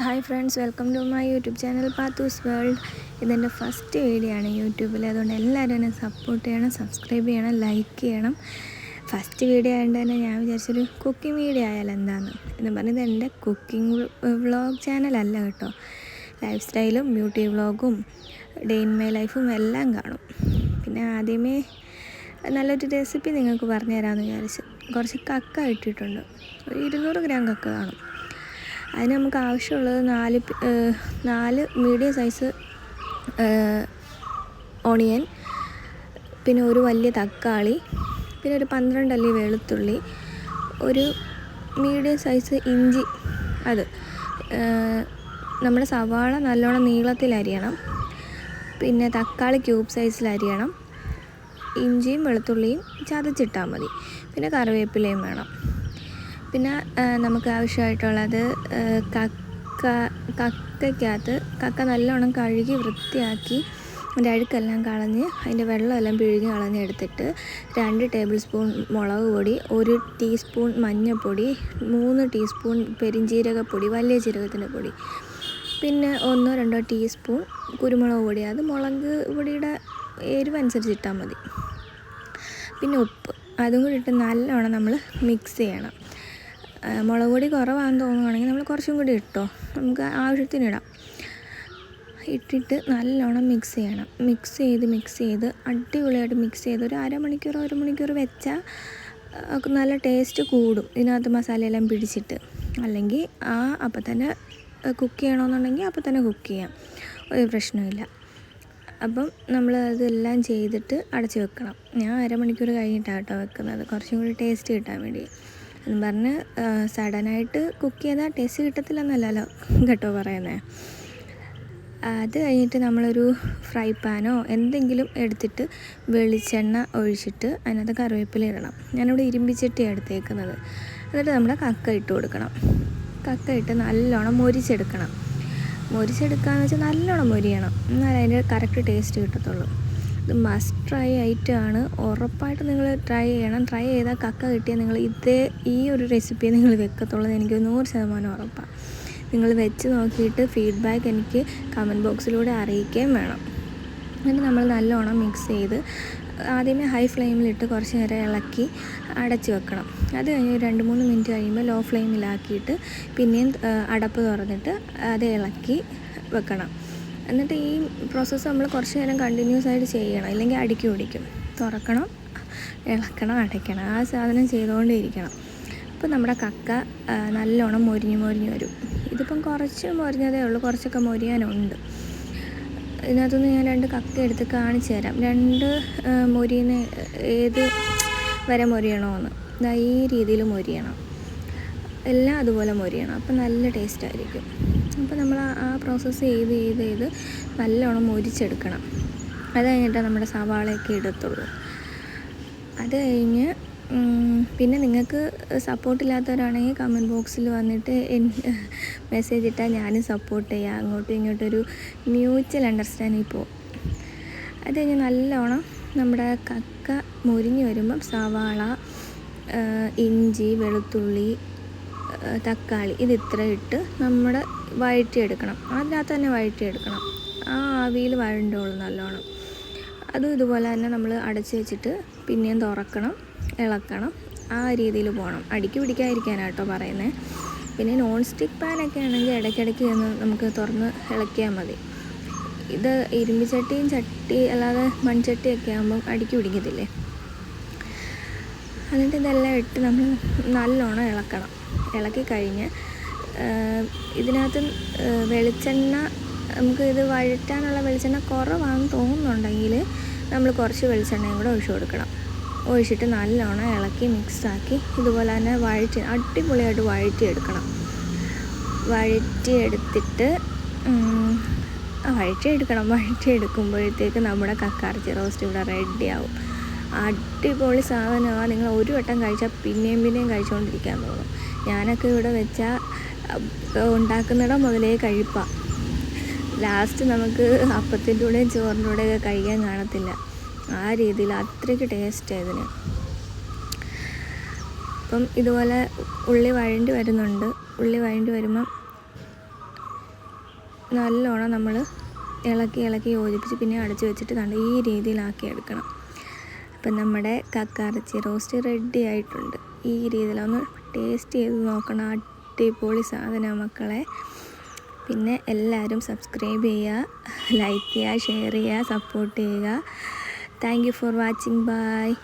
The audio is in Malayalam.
Hi friends welcome to my YouTube channel Pathus world. ഇതെന്റെ ഫസ്റ്റ് വീഡിയോ ആണ് യൂട്യൂബിൽ. അതുകൊണ്ട് എല്ലാവരും എന്നെ സപ്പോർട്ട് ചെയ്യണം സബ്സ്ക്രൈബ് ചെയ്യണം ലൈക്ക് ചെയ്യണം. ഫസ്റ്റ് വീഡിയോ ആയതുകൊണ്ട് തന്നെ ഞാൻ വിചാരിച്ചൊരു കുക്കിംഗ് വീഡിയോ ആയാലും എന്താന്ന്. എന്ന് പറഞ്ഞത് എന്റെ കുക്കിംഗ് വ്ളോഗ് ചാനലല്ല കേട്ടോ. ലൈഫ് സ്റ്റൈലും ബ്യൂട്ടി വ്ളോഗും ഡേ ഇൻ മൈ ലൈഫും എല്ലാം കാണും. പിന്നെ ആദ്യമേ നല്ലൊരു റെസിപ്പി നിങ്ങൾക്ക് പറഞ്ഞു തരാമെന്ന് വിചാരിച്ച് കുറച്ച് കക്ക ഇട്ടിട്ടുണ്ട്. ഒരു ഇരുന്നൂറ് ഗ്രാം കക്ക കാണും. അതിന് നമുക്ക് ആവശ്യമുള്ളത് നാല് നാല് മീഡിയം സൈസ് ഓണിയൻ പിന്നെ ഒരു വലിയ തക്കാളി പിന്നെ ഒരു പന്ത്രണ്ട് അല്ലി വെളുത്തുള്ളി ഒരു മീഡിയം സൈസ് ഇഞ്ചി അത് നമ്മുടെ സവാള നല്ലോണം നീളത്തിൽ അരിയണം പിന്നെ തക്കാളി ക്യൂബ് സൈസിൽ അരിയണം ഇഞ്ചിയും വെളുത്തുള്ളിയും ചതച്ചിട്ടാൽ മതി പിന്നെ കറിവേപ്പിലയും വേണം. പിന്നെ നമുക്ക് ആവശ്യമായിട്ടുള്ളത് കക്ക കക്കയ്ക്കകത്ത് കക്ക നല്ലോണം കഴുകി വൃത്തിയാക്കി അതിന്റെ അഴുക്കെല്ലാം കളഞ്ഞ് അതിന്റെ വെള്ളമെല്ലാം പിഴിഞ്ഞ് കളഞ്ഞെടുത്തിട്ട് രണ്ട് ടേബിൾ സ്പൂൺ മുളക് പൊടി ഒരു ടീസ്പൂൺ മഞ്ഞൾപ്പൊടി മൂന്ന് ടീസ്പൂൺ പെരിഞ്ജീരകപ്പൊടി വലിയ ജീരകത്തിന്റെ പൊടി. പിന്നെ ഒന്നോ രണ്ടോ ടീസ്പൂൺ കുരുമുളക് പൊടി. അത് മുളക് പൊടിയുടെ എരിവ് അനുസരിച്ച് ഇട്ടാൽ മതി. പിന്നെ ഉപ്പ്. അതും കൂടി ഇട്ട് നല്ലോണം നമ്മൾ മിക്സ് ചെയ്യണം. മുളക് പൊടി കുറവാണെന്ന് തോന്നുകയാണെങ്കിൽ നമ്മൾ കുറച്ചും കൂടി ഇട്ടോ. നമുക്ക് ആവശ്യത്തിന് ഇടാം. ഇട്ടിട്ട് നല്ലോണം മിക്സ് ചെയ്യണം. മിക്സ് ചെയ്ത് മിക്സ് ചെയ്ത് അടിപൊളിയായിട്ട് മിക്സ് ചെയ്ത് ഒരു അരമണിക്കൂർ ഒരു മണിക്കൂർ വെച്ചാൽ നല്ല ടേസ്റ്റ് കൂടും. ഇതിനകത്ത് മസാലയെല്ലാം പിടിച്ചിട്ട്. അല്ലെങ്കിൽ ആ അപ്പം തന്നെ കുക്ക് ചെയ്യണമെന്നുണ്ടെങ്കിൽ അപ്പം തന്നെ കുക്ക് ചെയ്യാം. ഒരു പ്രശ്നമില്ല അപ്പം നമ്മൾ അതെല്ലാം ചെയ്തിട്ട് അടച്ച് വെക്കണം. ഞാൻ അരമണിക്കൂർ കഴിഞ്ഞിട്ടാണ് കേട്ടോ വെക്കുന്നത്. കുറച്ചും കൂടി ടേസ്റ്റ് കിട്ടാൻ വേണ്ടി. എന്ന് പറഞ്ഞ് സഡനായിട്ട് കുക്ക് ചെയ്താൽ ടേസ്റ്റ് കിട്ടത്തില്ലെന്നല്ലല്ലോ കേട്ടോ പറയുന്നത് അത് കഴിഞ്ഞിട്ട് നമ്മളൊരു ഫ്രൈ പാനോ എന്തെങ്കിലും എടുത്തിട്ട് വെളിച്ചെണ്ണ ഒഴിച്ചിട്ട് അതിനകത്ത് കറിവേപ്പില ഇടണം. ഞാനിവിടെ ഇരുമ്പിച്ചട്ടിയാണ് എടുത്തേക്കുന്നത്. എന്നിട്ട് നമ്മൾ കക്ക ഇട്ട് കൊടുക്കണം. കക്ക ഇട്ട് നല്ലോണം മൊരിച്ചെടുക്കണം. മൊരിച്ചെടുക്കുക എന്ന് വെച്ചാൽ നല്ലോണം മൊരിയണം. എന്നാൽ അതിന്റെ കറക്റ്റ് ടേസ്റ്റ് കിട്ടത്തുള്ളൂ. മസ്റ്റ് ട്രൈ ആയിട്ടാണ്. ഉറപ്പായിട്ട് നിങ്ങൾ ട്രൈ ചെയ്യണം. ട്രൈ ചെയ്താൽ കക്ക കിട്ടിയാൽ നിങ്ങൾ ഇതേ ഈ ഒരു റെസിപ്പി നിങ്ങൾ വെക്കത്തുള്ളത് എനിക്ക് നൂറ് ശതമാനം ഉറപ്പാണ് നിങ്ങൾ വെച്ച് നോക്കിയിട്ട് ഫീഡ്ബാക്ക് എനിക്ക് കമന്റ് ബോക്സിലൂടെ അറിയിക്കുകയും വേണം. എന്നിട്ട് നമ്മൾ നല്ലോണം മിക്സ് ചെയ്ത് ആദ്യമേ ഹൈ ഫ്ലെയിമിലിട്ട് കുറച്ച് നേരം ഇളക്കി അടച്ച് വെക്കണം. അത് കഴിഞ്ഞ് രണ്ട് മൂന്ന് മിനിറ്റ് കഴിയുമ്പോൾ ലോ ഫ്ലെയിമിലാക്കിയിട്ട് പിന്നെയും അടപ്പ് തുറന്നിട്ട് അത് ഇളക്കി വെക്കണം. എന്നിട്ട് ഈ പ്രോസസ്സ് നമ്മൾ കുറച്ച് നേരം കണ്ടിന്യൂസ് ആയിട്ട് ചെയ്യണം. ഇല്ലെങ്കിൽ അടുക്കി പിടിക്കും തുറക്കണം ഇളക്കണം അടയ്ക്കണം. ആ സാധനം ചെയ്തുകൊണ്ടേ ഇരിക്കണം അപ്പോൾ നമ്മുടെ കക്ക നല്ലോണം മൊരിഞ്ഞ് മൊരിഞ്ഞ് വരും. ഇതിപ്പം കുറച്ച് മൊരിഞ്ഞതേ ഉള്ളൂ. കുറച്ചൊക്കെ മൊരിയാനുണ്ട്. ഇതിനകത്തുനിന്ന് ഞാൻ രണ്ട് കക്ക എടുത്ത് കാണിച്ചു തരാം. രണ്ട് മൊരിയുന്ന ഏത് വരെ മൊരിയണമെന്ന് ഈ രീതിയിൽ മൊരിയണം. എല്ലാം അതുപോലെ മൊരിയണം. അപ്പം നല്ല ടേസ്റ്റ് ആയിരിക്കും. അപ്പോൾ നമ്മൾ ആ- പ്രോസസ്സ് ചെയ്ത് ചെയ്ത് ചെയ്ത് നല്ലോണം മൊരിച്ചെടുക്കണം. അത് കഴിഞ്ഞിട്ട് നമ്മുടെ സവാളയൊക്കെ ഇടത്തുള്ളൂ. അത് കഴിഞ്ഞ് പിന്നെ നിങ്ങൾക്ക് സപ്പോർട്ടില്ലാത്തവരാണെങ്കിൽ കമന്റ് ബോക്സിൽ വന്നിട്ട് മെസ്സേജ് ഇട്ടാൽ ഞാനും സപ്പോർട്ട് ചെയ്യാം. അങ്ങോട്ടും ഇങ്ങോട്ടും ഒരു മ്യൂച്വൽ അണ്ടർസ്റ്റാൻഡിങ് പോകും അത് കഴിഞ്ഞ് നല്ലോണം നമ്മുടെ കക്ക മുരിഞ്ഞ് വരുമ്പം സവാള ഇഞ്ചി വെളുത്തുള്ളി തക്കാളി. ഇത് ഇത്ര ഇട്ട് നമ്മൾ വഴറ്റിയെടുക്കണം. അതിനകത്ത് തന്നെ വഴറ്റിയെടുക്കണം. ആ ആവിയിൽ വഴണ്ടോളൂ നല്ലോണം. അതും ഇതുപോലെ തന്നെ നമ്മൾ അടച്ച് വെച്ചിട്ട് പിന്നെയും തുറക്കണം ഇളക്കണം. ആ രീതിയിൽ പോകണം. അടിക്ക് കേട്ടോ പറയുന്നത്. പിന്നെ നോൺ സ്റ്റിക്ക് പാനൊക്കെ ആണെങ്കിൽ ഇടയ്ക്കിടയ്ക്ക് ഒന്ന് നമുക്ക് തുറന്ന് ഇളക്കിയാൽ മതി. ഇത് ഇരുമ്പ് ചട്ടിയും ചട്ടി അല്ലാതെ മൺചട്ടിയൊക്കെ ആകുമ്പം അടിക്ക് പിടിക്കത്തില്ലേ? എന്നിട്ട് ഇതെല്ലാം ഇട്ട് നമ്മൾ നല്ലോണം ഇളക്കണം. ഇളക്കി കഴിഞ്ഞ് ഇതിനകത്ത് വെളിച്ചെണ്ണ നമുക്ക് ഇത് വഴറ്റാനുള്ള വെളിച്ചെണ്ണ കുറവാണെന്ന് തോന്നുന്നുണ്ടെങ്കിൽ നമ്മൾ കുറച്ച് വെളിച്ചെണ്ണയും കൂടെ ഒഴിച്ചു കൊടുക്കണം. ഒഴിച്ചിട്ട് നല്ലോണം ഇളക്കി മിക്സാക്കി ഇതുപോലെ തന്നെ വഴറ്റി അടിപൊളിയായിട്ട് വഴറ്റിയെടുക്കണം. വഴറ്റിയെടുത്തിട്ട് വഴറ്റിയെടുക്കണം. വഴറ്റിയെടുക്കുമ്പോഴത്തേക്ക് നമ്മുടെ കക്കാർച്ചി റോസ്റ്റ് ഇവിടെ റെഡിയാവും. അടിപൊളി സാധനമാണ്. നിങ്ങൾ ഒരു വട്ടം കഴിച്ചാൽ പിന്നെയും പിന്നെയും കഴിച്ചുകൊണ്ടിരിക്കാൻ തോന്നും. ഞാനൊക്കെ ഇവിടെ വെച്ചാൽ ഉണ്ടാക്കുന്നിടം മുതലേ കഴിപ്പാണ് ലാസ്റ്റ് നമുക്ക് അപ്പത്തിന്റെ കൂടെയും ചോറിന്റെ കൂടെയൊക്കെ കഴിക്കാൻ കാണത്തില്ല. ആ രീതിയിൽ അത്രയ്ക്ക് ടേസ്റ്റ് ഇതിന്. അപ്പം ഇതുപോലെ ഉള്ളി വഴണ്ടി വരുന്നുണ്ട്. ഉള്ളി വഴണ്ടി വരുമ്പം നല്ലോണം നമ്മൾ ഇളക്കി ഇളക്കി യോജിപ്പിച്ച് പിന്നെ അടച്ചു വെച്ചിട്ട് കണ്ട് ഈ രീതിയിലാക്കി എടുക്കണം. അപ്പം നമ്മുടെ കക്കാറച്ചി റോസ്റ്റ് റെഡി ആയിട്ടുണ്ട്. ഈ രീതിയിലൊന്ന് ടേസ്റ്റ് ചെയ്ത് നോക്കണം. അടിപൊളി സാധനം മക്കളെ. പിന്നെ എല്ലാവരും സബ്സ്ക്രൈബ് ചെയ്യുക ലൈക്ക് ചെയ്യുക ഷെയർ ചെയ്യുക സപ്പോർട്ട് ചെയ്യുക. Thank you for watching bye